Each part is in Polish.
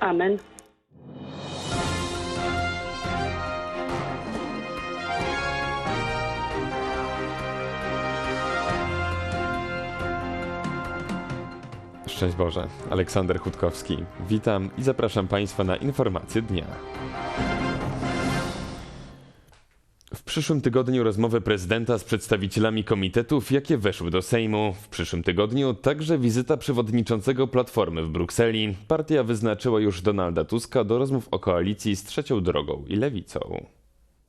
Amen. Szczęść Boże, Aleksander Chutkowski. Witam i zapraszam Państwa na informacje dnia. Przyszłym tygodniu rozmowy prezydenta z przedstawicielami komitetów, jakie weszły do Sejmu. W przyszłym tygodniu także wizyta przewodniczącego Platformy w Brukseli. Partia wyznaczyła już Donalda Tuska do rozmów o koalicji z Trzecią Drogą i Lewicą.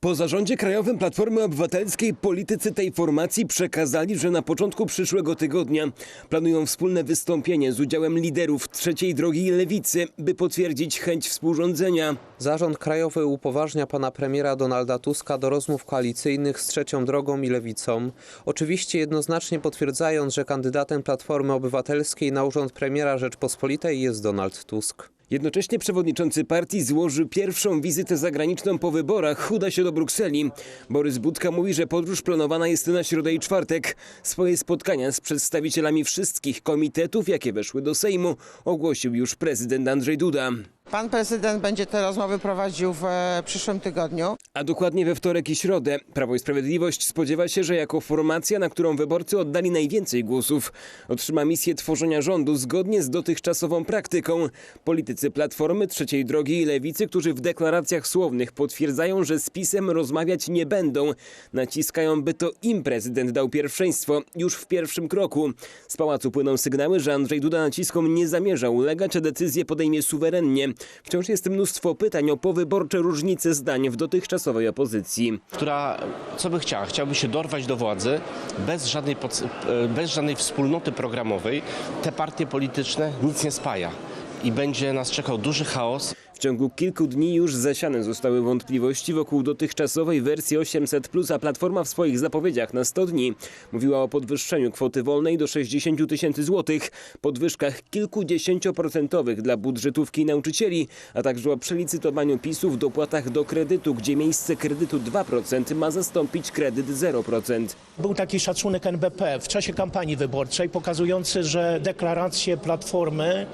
Po zarządzie krajowym Platformy Obywatelskiej politycy tej formacji przekazali, że na początku przyszłego tygodnia planują wspólne wystąpienie z udziałem liderów trzeciej drogi i lewicy, by potwierdzić chęć współrządzenia. Zarząd Krajowy upoważnia pana premiera Donalda Tuska do rozmów koalicyjnych z Trzecią Drogą i Lewicą. Oczywiście jednoznacznie potwierdzając, że kandydatem Platformy Obywatelskiej na urząd premiera Rzeczpospolitej jest Donald Tusk. Jednocześnie przewodniczący partii złoży pierwszą wizytę zagraniczną po wyborach. Uda się do Brukseli. Borys Budka mówi, że podróż planowana jest na środę i czwartek. Swoje spotkania z przedstawicielami wszystkich komitetów, jakie weszły do Sejmu, ogłosił już prezydent Andrzej Duda. Pan prezydent będzie te rozmowy prowadził w e, przyszłym tygodniu. A dokładnie we wtorek i środę Prawo i Sprawiedliwość spodziewa się, że jako formacja, na którą wyborcy oddali najwięcej głosów, otrzyma misję tworzenia rządu zgodnie z dotychczasową praktyką. Politycy Platformy, Trzeciej Drogi i Lewicy, którzy w deklaracjach słownych potwierdzają, że z PiSem rozmawiać nie będą, naciskają, by to im prezydent dał pierwszeństwo już w pierwszym kroku. Z pałacu płyną sygnały, że Andrzej Duda naciskom nie zamierza ulegać, a decyzję podejmie suwerennie. Wciąż jest mnóstwo pytań o powyborcze różnice zdań w dotychczasowej opozycji. która co by chciała? Chciałaby się dorwać do władzy bez żadnej, pod- e, bez żadnej wspólnoty programowej. Te partie polityczne nic nie spaja i będzie nas czekał duży chaos. Ciągu kilku dni już zasiane zostały wątpliwości wokół dotychczasowej wersji 800, a Platforma w swoich zapowiedziach na 100 dni mówiła o podwyższeniu kwoty wolnej do 60 tysięcy złotych, podwyżkach kilkudziesięcioprocentowych dla budżetówki nauczycieli, a także o przelicytowaniu PiSu w dopłatach do kredytu, gdzie miejsce kredytu 2% ma zastąpić kredyt 0%. Był taki szacunek NBP w czasie kampanii wyborczej pokazujący, że deklaracje Platformy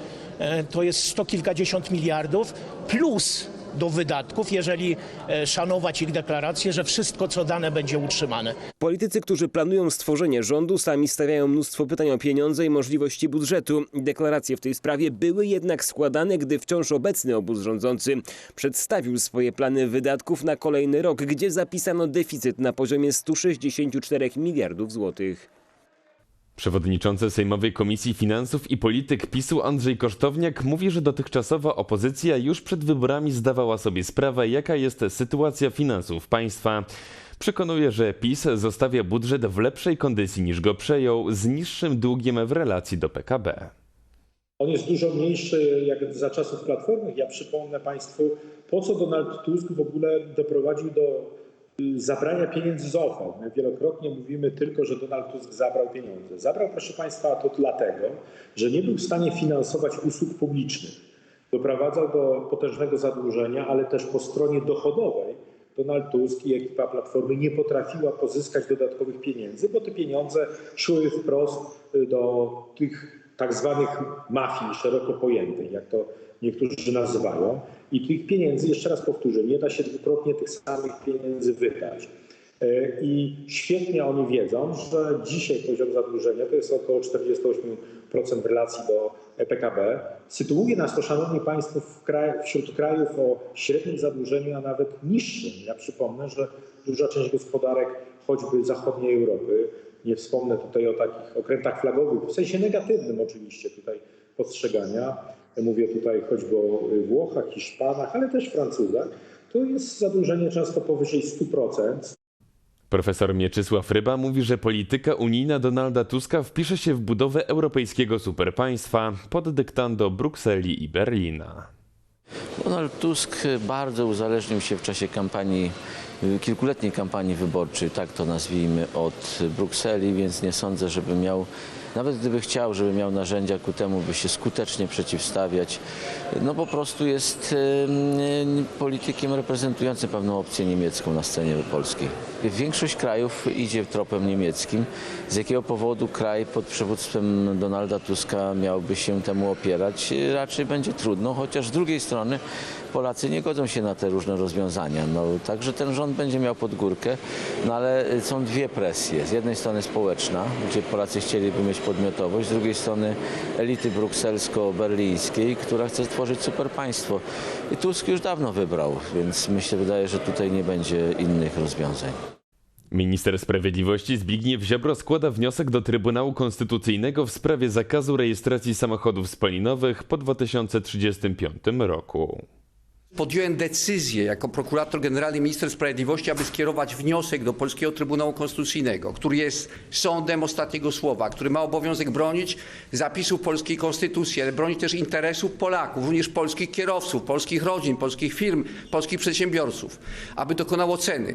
to jest sto kilkadziesiąt miliardów plus do wydatków, jeżeli e, szanować ich deklaracje, że wszystko co dane będzie utrzymane. Politycy, którzy planują stworzenie rządu, sami stawiają mnóstwo pytań o pieniądze i możliwości budżetu. Deklaracje w tej sprawie były jednak składane, gdy wciąż obecny obóz rządzący przedstawił swoje plany wydatków na kolejny rok, gdzie zapisano deficyt na poziomie 164 miliardów złotych. Przewodniczący Sejmowej Komisji Finansów i Polityk PiSu Andrzej Kosztowniak mówi, że dotychczasowa opozycja już przed wyborami zdawała sobie sprawę, jaka jest sytuacja finansów państwa. Przekonuje, że PiS zostawia budżet w lepszej kondycji niż go przejął, z niższym długiem w relacji do PKB. On jest dużo mniejszy jak za czasów Platformy. Ja przypomnę Państwu, po co Donald Tusk w ogóle doprowadził do zabrania pieniędzy z OFE. My wielokrotnie mówimy tylko, że Donald Tusk zabrał pieniądze. Zabrał, proszę Państwa, to dlatego, że nie był w stanie finansować usług publicznych. Doprowadzał do potężnego zadłużenia, ale też po stronie dochodowej Donald Tusk i ekipa Platformy nie potrafiła pozyskać dodatkowych pieniędzy, bo te pieniądze szły wprost y, do tych tak zwanych mafii szeroko pojętych, jak to niektórzy nazywają. I tych pieniędzy, jeszcze raz powtórzę, nie da się dwukrotnie tych samych pieniędzy wydać. E, I świetnie oni wiedzą, że dzisiaj poziom zadłużenia to jest około 48% w relacji do PKB. Sytuuje nas to, Szanowni Państwo, kraj, wśród krajów o średnim zadłużeniu, a nawet niższym. Ja przypomnę, że duża część gospodarek choćby zachodniej Europy, nie wspomnę tutaj o takich okrętach flagowych, w sensie negatywnym oczywiście tutaj postrzegania, mówię tutaj choćby o Włochach, Hiszpanach, ale też Francuzach, to jest zadłużenie często powyżej 100%. Profesor Mieczysław Ryba mówi, że polityka unijna Donalda Tuska wpisze się w budowę europejskiego superpaństwa pod dyktando Brukseli i Berlina. Donald Tusk bardzo uzależnił się w czasie kampanii kilkuletniej kampanii wyborczej, tak to nazwijmy, od Brukseli, więc nie sądzę, żeby miał, nawet gdyby chciał, żeby miał narzędzia ku temu, by się skutecznie przeciwstawiać. No po prostu jest politykiem reprezentującym pewną opcję niemiecką na scenie polskiej. Większość krajów idzie tropem niemieckim. Z jakiego powodu kraj pod przywództwem Donalda Tuska miałby się temu opierać? Raczej będzie trudno, chociaż z drugiej strony Polacy nie godzą się na te różne rozwiązania. No, także ten rząd będzie miał pod górkę, no ale są dwie presje. Z jednej strony społeczna, gdzie Polacy chcieliby mieć podmiotowość, z drugiej strony elity brukselsko-berlińskiej, która chce stworzyć super państwo. I Tusk już dawno wybrał, więc się wydaje, że tutaj nie będzie innych rozwiązań. Minister Sprawiedliwości Zbigniew Ziobro składa wniosek do Trybunału Konstytucyjnego w sprawie zakazu rejestracji samochodów spalinowych po 2035 roku. Podjąłem decyzję jako prokurator generalny, minister sprawiedliwości, aby skierować wniosek do Polskiego Trybunału Konstytucyjnego, który jest sądem ostatniego słowa, który ma obowiązek bronić zapisów polskiej konstytucji, ale bronić też interesów Polaków, również polskich kierowców, polskich rodzin, polskich firm, polskich przedsiębiorców, aby dokonał oceny,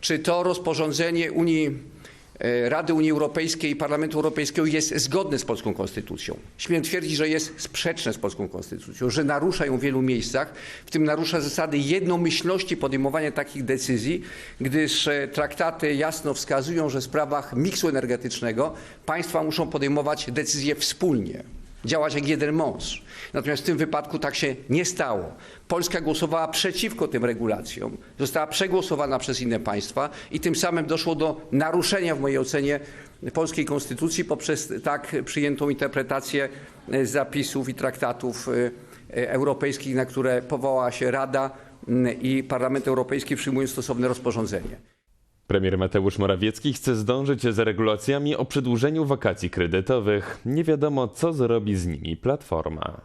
czy to rozporządzenie Unii Rady Unii Europejskiej i Parlamentu Europejskiego jest zgodne z polską konstytucją. Śmiem twierdzić, że jest sprzeczne z polską konstytucją, że narusza ją w wielu miejscach, w tym narusza zasady jednomyślności podejmowania takich decyzji, gdyż e, traktaty jasno wskazują, że w sprawach miksu energetycznego państwa muszą podejmować decyzje wspólnie. Działać jak jeden mąż. Natomiast w tym wypadku tak się nie stało. Polska głosowała przeciwko tym regulacjom, została przegłosowana przez inne państwa i tym samym doszło do naruszenia w mojej ocenie polskiej konstytucji poprzez tak przyjętą interpretację e, zapisów i traktatów e, e, europejskich, na które powołała się Rada i Parlament Europejski przyjmując stosowne rozporządzenie. Premier Mateusz Morawiecki chce zdążyć z regulacjami o przedłużeniu wakacji kredytowych. Nie wiadomo, co zrobi z nimi Platforma.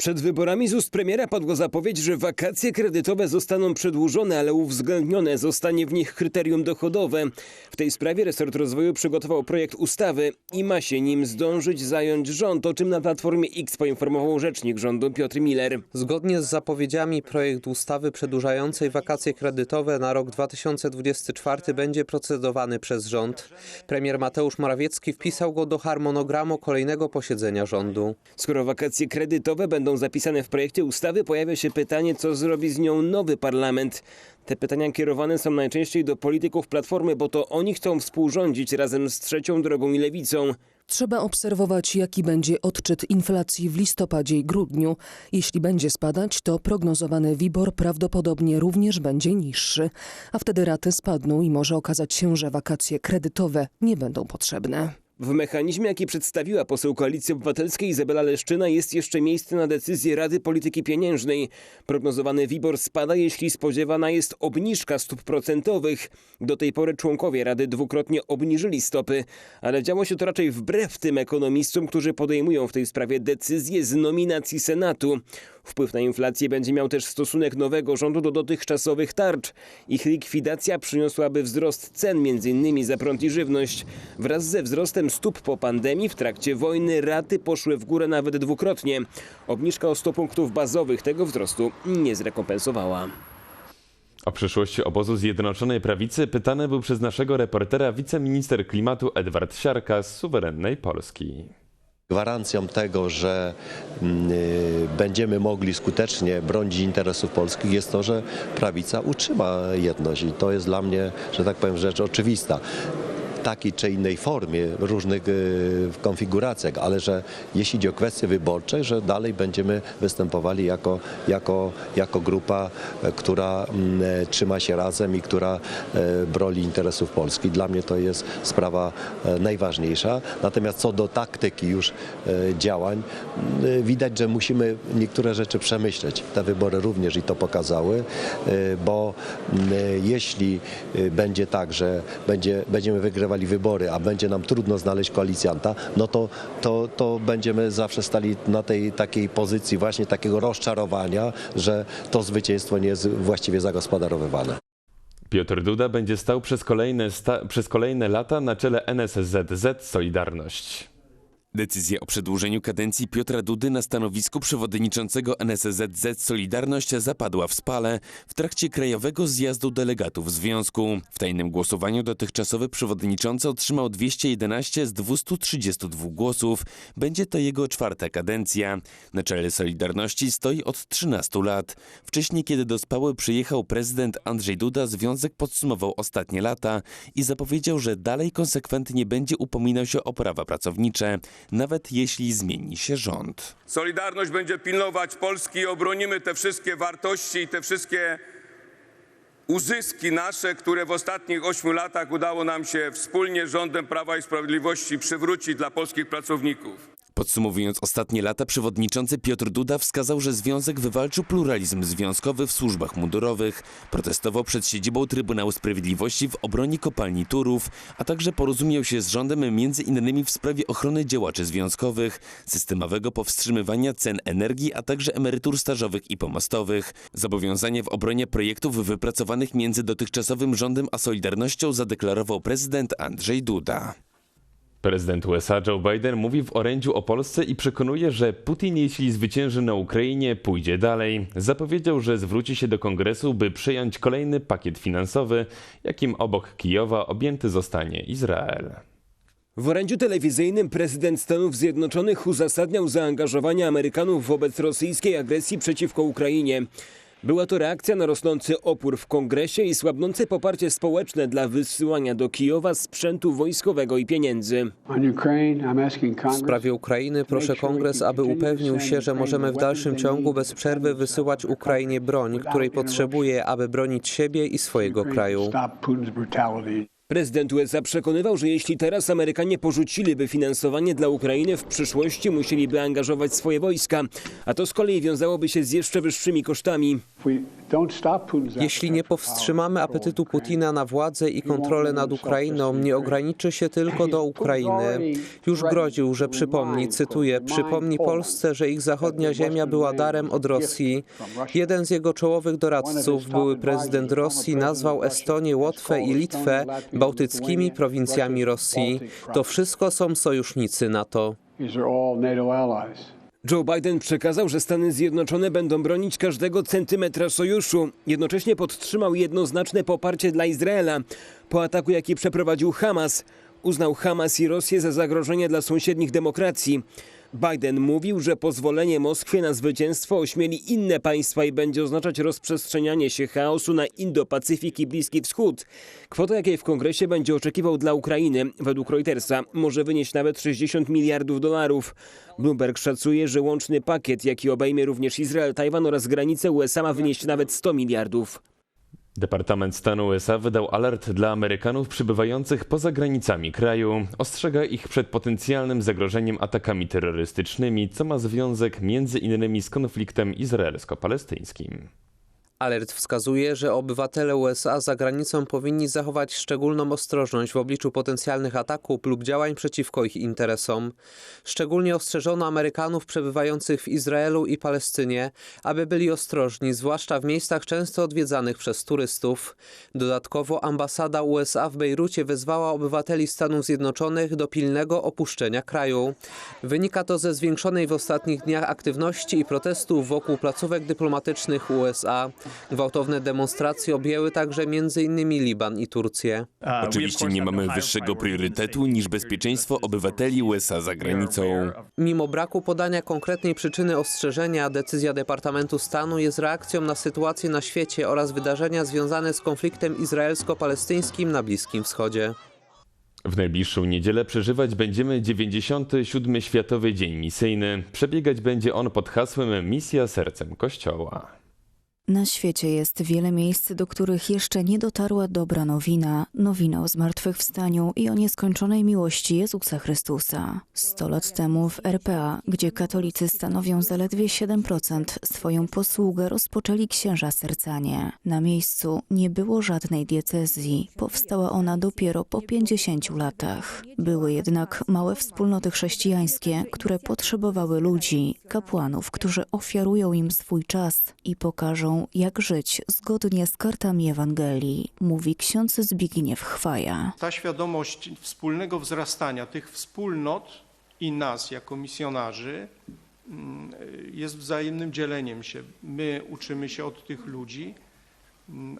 Przed wyborami z ust premiera padła zapowiedź, że wakacje kredytowe zostaną przedłużone, ale uwzględnione zostanie w nich kryterium dochodowe. W tej sprawie resort rozwoju przygotował projekt ustawy i ma się nim zdążyć zająć rząd, o czym na Platformie X poinformował rzecznik rządu Piotr Miller. Zgodnie z zapowiedziami projekt ustawy przedłużającej wakacje kredytowe na rok 2024 będzie procedowany przez rząd. Premier Mateusz Morawiecki wpisał go do harmonogramu kolejnego posiedzenia rządu. Skoro wakacje kredytowe będą zapisane w projekcie ustawy, pojawia się pytanie, co zrobi z nią nowy parlament. Te pytania kierowane są najczęściej do polityków Platformy, bo to oni chcą współrządzić razem z Trzecią Drogą i Lewicą. Trzeba obserwować, jaki będzie odczyt inflacji w listopadzie i grudniu. Jeśli będzie spadać, to prognozowany WIBOR prawdopodobnie również będzie niższy, a wtedy raty spadną i może okazać się, że wakacje kredytowe nie będą potrzebne. W mechanizmie, jaki przedstawiła poseł Koalicji Obywatelskiej Izabela Leszczyna, jest jeszcze miejsce na decyzję Rady Polityki Pieniężnej. Prognozowany WIBOR spada, jeśli spodziewana jest obniżka stóp procentowych. Do tej pory członkowie Rady dwukrotnie obniżyli stopy, ale działo się to raczej wbrew tym ekonomistom, którzy podejmują w tej sprawie decyzje z nominacji Senatu. Wpływ na inflację będzie miał też stosunek nowego rządu do dotychczasowych tarcz. Ich likwidacja przyniosłaby wzrost cen, m.in. za prąd i żywność. Wraz ze wzrostem stóp po pandemii w trakcie wojny raty poszły w górę nawet dwukrotnie. Obniżka o 100 punktów bazowych tego wzrostu nie zrekompensowała. O przyszłości obozu Zjednoczonej Prawicy pytany był przez naszego reportera wiceminister klimatu Edward Siarka z suwerennej Polski. Gwarancją tego, że mm, y, będziemy mogli skutecznie bronić interesów polskich jest to, że prawica utrzyma jedność i to jest dla mnie, że tak powiem, rzecz oczywista takiej czy innej formie, różnych y, konfiguracjach, ale że jeśli idzie o kwestie wyborcze, że dalej będziemy występowali jako, jako, jako grupa, e, która mm, e, trzyma się razem i która e, broni interesów Polski. Dla mnie to jest sprawa e, najważniejsza. Natomiast co do taktyki już e, działań, m, widać, że musimy niektóre rzeczy przemyśleć. Te wybory również i to pokazały, e, bo m, jeśli e, będzie tak, że będzie, będziemy wygrywali wybory, a będzie nam trudno znaleźć koalicjanta, no to, to, to będziemy zawsze stali na tej takiej pozycji właśnie takiego rozczarowania, że to zwycięstwo nie jest właściwie zagospodarowywane. Piotr Duda będzie stał przez kolejne, przez kolejne lata na czele NSZZ Solidarność. Decyzja o przedłużeniu kadencji Piotra Dudy na stanowisku przewodniczącego NSZZ Solidarność zapadła w Spale w trakcie krajowego zjazdu delegatów związku. W tajnym głosowaniu dotychczasowy przewodniczący otrzymał 211 z 232 głosów. Będzie to jego czwarta kadencja. Na czele Solidarności stoi od 13 lat. Wcześniej, kiedy do Spały przyjechał prezydent Andrzej Duda, związek podsumował ostatnie lata i zapowiedział, że dalej konsekwentnie będzie upominał się o prawa pracownicze nawet jeśli zmieni się rząd. Solidarność będzie pilnować Polski i obronimy te wszystkie wartości i te wszystkie uzyski nasze, które w ostatnich ośmiu latach udało nam się wspólnie z rządem Prawa i Sprawiedliwości przywrócić dla polskich pracowników. Podsumowując ostatnie lata, przewodniczący Piotr Duda wskazał, że związek wywalczył pluralizm związkowy w służbach mundurowych, protestował przed siedzibą Trybunału Sprawiedliwości w obronie kopalni Turów, a także porozumiał się z rządem między innymi w sprawie ochrony działaczy związkowych, systemowego powstrzymywania cen energii, a także emerytur stażowych i pomostowych. Zobowiązanie w obronie projektów wypracowanych między dotychczasowym rządem a Solidarnością zadeklarował prezydent Andrzej Duda. Prezydent USA Joe Biden mówi w orędziu o Polsce i przekonuje, że Putin, jeśli zwycięży na Ukrainie, pójdzie dalej. Zapowiedział, że zwróci się do kongresu, by przyjąć kolejny pakiet finansowy, jakim obok Kijowa objęty zostanie Izrael. W orędziu telewizyjnym prezydent Stanów Zjednoczonych uzasadniał zaangażowanie Amerykanów wobec rosyjskiej agresji przeciwko Ukrainie. Była to reakcja na rosnący opór w kongresie i słabnące poparcie społeczne dla wysyłania do Kijowa sprzętu wojskowego i pieniędzy. W sprawie Ukrainy proszę kongres, aby upewnił się, że możemy w dalszym ciągu bez przerwy wysyłać Ukrainie broń, której potrzebuje, aby bronić siebie i swojego kraju. Prezydent USA przekonywał, że jeśli teraz Amerykanie porzuciliby finansowanie dla Ukrainy, w przyszłości musieliby angażować swoje wojska, a to z kolei wiązałoby się z jeszcze wyższymi kosztami. Jeśli nie powstrzymamy apetytu Putina na władzę i kontrolę nad Ukrainą, nie ograniczy się tylko do Ukrainy. Już groził, że przypomni, cytuję, przypomni Polsce, że ich zachodnia ziemia była darem od Rosji. Jeden z jego czołowych doradców, były prezydent Rosji, nazwał Estonię, Łotwę i Litwę bałtyckimi prowincjami Rosji. To wszystko są sojusznicy NATO. Joe Biden przekazał, że Stany Zjednoczone będą bronić każdego centymetra sojuszu. Jednocześnie podtrzymał jednoznaczne poparcie dla Izraela po ataku, jaki przeprowadził Hamas. Uznał Hamas i Rosję za zagrożenie dla sąsiednich demokracji. Biden mówił, że pozwolenie Moskwie na zwycięstwo ośmieli inne państwa i będzie oznaczać rozprzestrzenianie się chaosu na Indo-Pacyfik i Bliski Wschód. Kwota, jakiej w kongresie będzie oczekiwał dla Ukrainy, według Reutersa, może wynieść nawet 60 miliardów dolarów. Bloomberg szacuje, że łączny pakiet, jaki obejmie również Izrael, Tajwan oraz granice USA ma wynieść nawet 100 miliardów. Departament Stanu USA wydał alert dla Amerykanów przybywających poza granicami kraju. Ostrzega ich przed potencjalnym zagrożeniem atakami terrorystycznymi, co ma związek między innymi z konfliktem izraelsko-palestyńskim. Alert wskazuje, że obywatele USA za granicą powinni zachować szczególną ostrożność w obliczu potencjalnych ataków lub działań przeciwko ich interesom. Szczególnie ostrzeżono Amerykanów przebywających w Izraelu i Palestynie, aby byli ostrożni, zwłaszcza w miejscach często odwiedzanych przez turystów. Dodatkowo ambasada USA w Bejrucie wezwała obywateli Stanów Zjednoczonych do pilnego opuszczenia kraju. Wynika to ze zwiększonej w ostatnich dniach aktywności i protestów wokół placówek dyplomatycznych USA. Gwałtowne demonstracje objęły także m.in. Liban i Turcję. Oczywiście nie mamy wyższego priorytetu niż bezpieczeństwo obywateli USA za granicą. Mimo braku podania konkretnej przyczyny ostrzeżenia, decyzja Departamentu Stanu jest reakcją na sytuację na świecie oraz wydarzenia związane z konfliktem izraelsko-palestyńskim na Bliskim Wschodzie. W najbliższą niedzielę przeżywać będziemy 97. Światowy Dzień Misyjny. Przebiegać będzie on pod hasłem Misja sercem Kościoła. Na świecie jest wiele miejsc, do których jeszcze nie dotarła dobra nowina, nowina o zmartwychwstaniu i o nieskończonej miłości Jezusa Chrystusa. Sto lat temu w RPA, gdzie katolicy stanowią zaledwie 7%, swoją posługę rozpoczęli księża sercanie. Na miejscu nie było żadnej diecezji, powstała ona dopiero po 50 latach. Były jednak małe wspólnoty chrześcijańskie, które potrzebowały ludzi, kapłanów, którzy ofiarują im swój czas i pokażą, jak żyć zgodnie z kartami Ewangelii, mówi ksiądz Zbigniew Chwaja. Ta świadomość wspólnego wzrastania tych wspólnot i nas jako misjonarzy mm, jest wzajemnym dzieleniem się. My uczymy się od tych ludzi,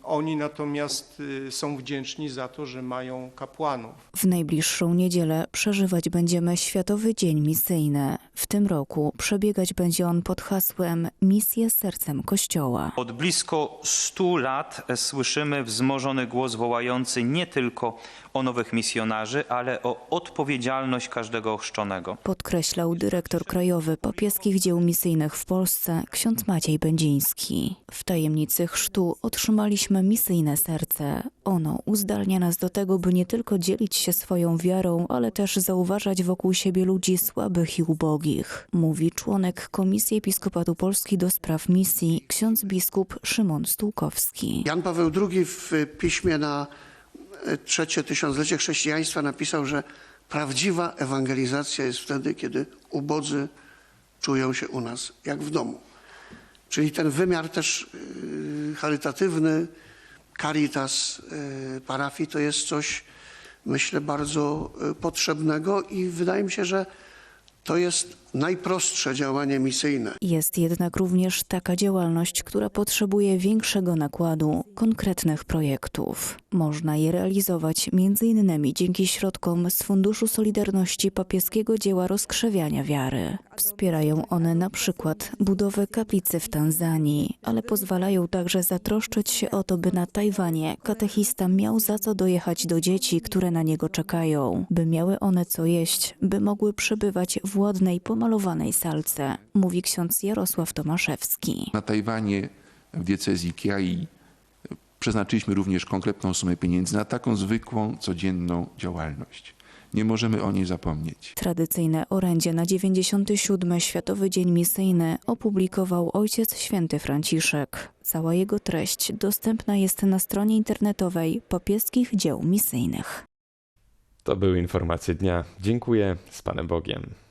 oni natomiast y, są wdzięczni za to, że mają kapłanów. W najbliższą niedzielę przeżywać będziemy Światowy Dzień Misyjny. W tym roku przebiegać będzie on pod hasłem Misję sercem Kościoła. Od blisko 100 lat słyszymy wzmożony głos wołający nie tylko o nowych misjonarzy, ale o odpowiedzialność każdego ochrzczonego. Podkreślał dyrektor krajowy papieskich dzieł misyjnych w Polsce, ksiądz Maciej Będziński. W tajemnicy chrztu otrzymaliśmy misyjne serce. Ono uzdalnia nas do tego, by nie tylko dzielić się swoją wiarą, ale też zauważać wokół siebie ludzi słabych i ubogich, mówi członek Komisji Episkopatu Polski do spraw misji, ksiądz biskup Szymon Stułkowski. Jan Paweł II w piśmie na e, trzecie tysiąclecie chrześcijaństwa napisał, że prawdziwa ewangelizacja jest wtedy, kiedy ubodzy czują się u nas jak w domu. Czyli ten wymiar też y, charytatywny, caritas y, parafii to jest coś, myślę, bardzo y, potrzebnego i wydaje mi się, że to jest najprostsze działanie misyjne. Jest jednak również taka działalność, która potrzebuje większego nakładu, konkretnych projektów. Można je realizować m.in. dzięki środkom z Funduszu Solidarności Papieskiego Dzieła Rozkrzewiania Wiary. Wspierają one na przykład budowę kaplicy w Tanzanii, ale pozwalają także zatroszczyć się o to, by na Tajwanie katechista miał za co dojechać do dzieci, które na niego czekają, by miały one co jeść, by mogły przebywać w ładnej, pomalowanej salce, mówi ksiądz Jarosław Tomaszewski. Na Tajwanie w diecezji Kiai przeznaczyliśmy również konkretną sumę pieniędzy na taką zwykłą, codzienną działalność. Nie możemy o niej zapomnieć. Tradycyjne orędzie na 97. Światowy Dzień Misyjny opublikował Ojciec Święty Franciszek. Cała jego treść dostępna jest na stronie internetowej papieskich dzieł misyjnych. To były informacje dnia. Dziękuję. Z Panem Bogiem.